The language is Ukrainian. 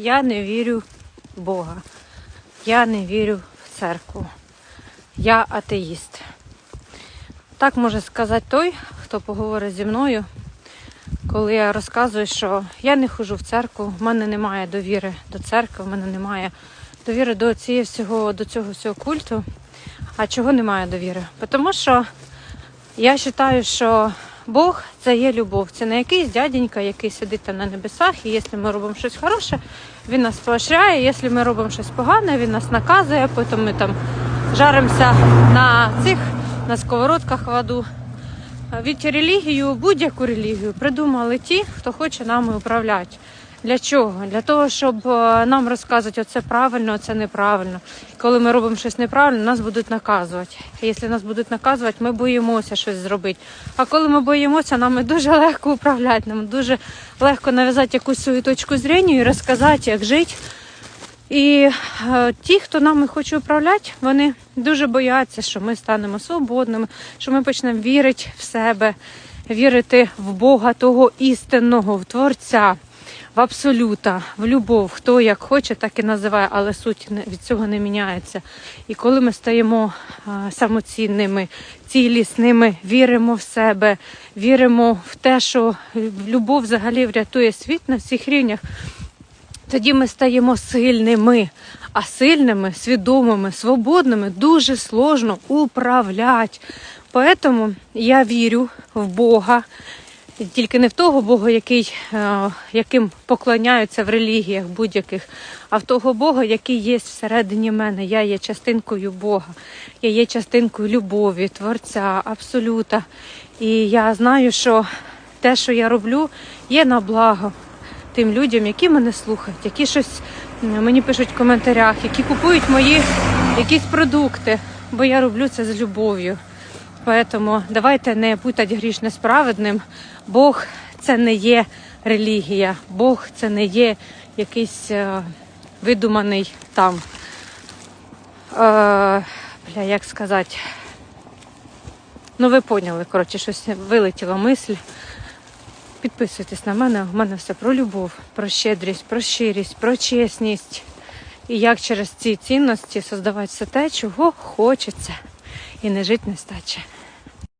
Я не вірю в Бога. Я не вірю в церкву. Я атеїст. Так може сказати той, хто поговорить зі мною, коли я розказую, що я не ходжу в церкву, в мене немає довіри до церкви, в мене немає довіри до цієї всього, до цього всього культу. А чого немає довіри? Тому що я вважаю, що Бог це є любов. Це не якийсь дяденька, який сидить там на небесах, і якщо ми робимо щось хороше, він нас поощряє. Якщо ми робимо щось погане, він нас наказує, потім ми там жаримося на цих на сковородках в аду. Від релігію, будь-яку релігію придумали ті, хто хоче нами управляти. Для чого? Для того, щоб е, нам розказувати, оце правильно, оце неправильно. Коли ми робимо щось неправильно, нас будуть наказувати. І якщо нас будуть наказувати, ми боїмося щось зробити. А коли ми боїмося, нам дуже легко управляти, нам дуже легко нав'язати якусь свою точку зрення і розказати, як жити. І е, ті, хто нами хоче управляти, вони дуже бояться, що ми станемо свободними, що ми почнемо вірити в себе, вірити в Бога, того істинного, в Творця, в абсолюта, в любов. Хто як хоче, так і називає, але суть від цього не міняється. І коли ми стаємо е, самоцінними, цілісними, віримо в себе, віримо в те, що любов взагалі врятує світ на всіх рівнях тоді ми стаємо сильними. А сильними, свідомими, свободними дуже сложно управляти. Поэтому я вірю в Бога, тільки не в того Бога, який, е, яким поклоняються в релігіях будь-яких, а в того Бога, який є всередині мене. Я є частинкою Бога, я є частинкою любові, Творця, Абсолюта. І я знаю, що те, що я роблю, є на благо тим людям, які мене слухають, які щось мені пишуть в коментарях, які купують мої якісь продукти, бо я роблю це з любов'ю. Тому давайте не путати грішне з. Бог це не є релігія, Бог це не є якийсь е, видуманий там. Е, бля, як сказати? Ну, ви поняли, коротше, щось вилетіла мисль. Підписуйтесь на мене. У мене все про любов, про щедрість, про щирість, про чесність. І як через ці цінності создавати все те, чого хочеться, і не жить нестаче.